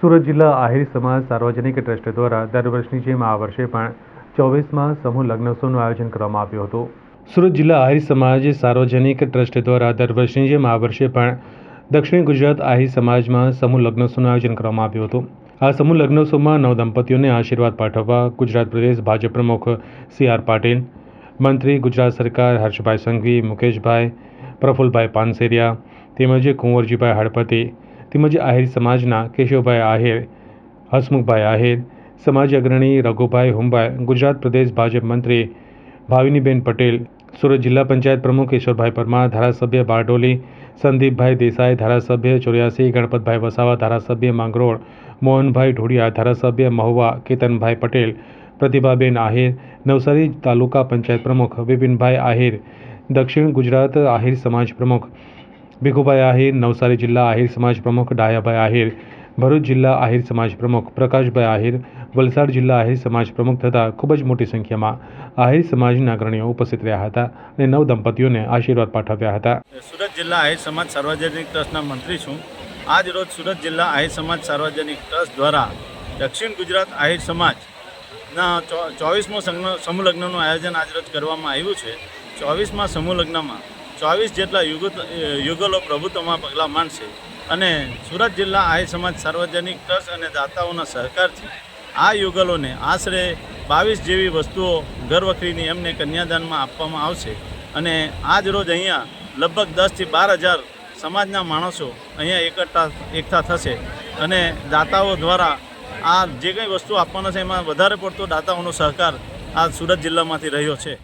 સુરત જિલ્લા આહિર સમાજ સાર્વજનિક ટ્રસ્ટ દ્વારા દર વર્ષની જેમ આ વર્ષે પણ ચોવીસમાં સમૂહ લગ્નોત્સવનું આયોજન કરવામાં આવ્યું હતું. સુરત જિલ્લા આહિર સમાજ સાર્વજનિક ટ્રસ્ટ દ્વારા દર વર્ષની જેમ આ વર્ષે પણ દક્ષિણ ગુજરાત આહિર સમાજમાં સમૂહ લગ્નોત્સવનું આયોજન કરવામાં આવ્યું હતું. આ સમૂહ લગ્નોત્સવમાં નવ દંપતીઓને આશીર્વાદ પાઠવવા ગુજરાત પ્રદેશ ભાજપ પ્રમુખ સી આર પાટીલ, મંત્રી ગુજરાત સરકાર હર્ષભાઈ સંઘવી, મુકેશભાઈ પ્રફુલભાઈ પાનસેરિયા તેમજ કુંવરજીભાઈ હળપતિ તેમજ આહિર સમાજના કેશવભાઈ આહિર, હસમુખભાઈ આહિર, સમાજ અગ્રણી રઘુભાઈ હુંભાઈ, ગુજરાત પ્રદેશ ભાજપ મંત્રી ભાવિનીબેન પટેલ, સુરત જિલ્લા પંચાયત પ્રમુખ ઈશ્વરભાઈ પરમાર, ધારાસભ્ય બારડોલી, સંદીપભાઈ દેસાઈ, ધારાસભ્ય ચોર્યાસી, ગણપતભાઈ વસાવા, ધારાસભ્ય માંગરોળ, મોહનભાઈ ઢોડિયા ધારાસભ્ય મહુવા, કેતનભાઈ પટેલ, પ્રતિભાબેન આહિર, નવસારી તાલુકા પંચાયત પ્રમુખ વિપિનભાઈ આહિર, દક્ષિણ ગુજરાત આહિર સમાજ પ્રમુખ ભીખુભાઈ આહિર નવસારી જિલ્લા આહિર સમાજ પ્રમુખ ડાયાભાઈ આહિર ભરૂચ જિલ્લા આહિર સમાજ પ્રમુખ પ્રકાશભાઈ આહિર વલસાડ જિલ્લા આહિર સમાજ પ્રમુખ તથા ખૂબ જ મોટી સંખ્યામાં આહિર સમાજના અગ્રણીઓ ઉપસ્થિત રહ્યા હતા અને નવ દંપતીઓને આશીર્વાદ પાઠવ્યા હતા. સુરત જિલ્લા આહિર સમાજ સાર્વજનિક ટ્રસ્ટના મંત્રી છું. આજ રોજ સુરત જિલ્લા આહિર સમાજ સાર્વજનિક ટ્રસ્ટ દ્વારા દક્ષિણ ગુજરાત આહિર સમાજના ચોવીસમો સંલગ્નનું આયોજન આજરોજ કરવામાં આવ્યું છે. ચોવીસમાં સમૂહ લગ્નમાં ચોવીસ જેટલા યુગો, યુગલો પ્રભુત્વમાં પગલાં માંડશે અને સુરત જિલ્લા આહિર સમાજ સાર્વજનિક ટ્રસ્ટ અને દાતાઓના સહકારથી આ યુગલોને આશરે બાવીસ જેવી વસ્તુઓ ઘરવખરીની એમને કન્યાદાનમાં આપવામાં આવશે. અને આજ રોજ અહીંયા લગભગ દસથી બાર હજાર સમાજના માણસો અહીંયા એકઠા એકઠા થશે. અને દાતાઓ દ્વારા આ જે કંઈ વસ્તુ આપવાના છે એમાં વધારે પડતો દાતાઓનો સહકાર આ સુરત જિલ્લામાંથી રહ્યો છે.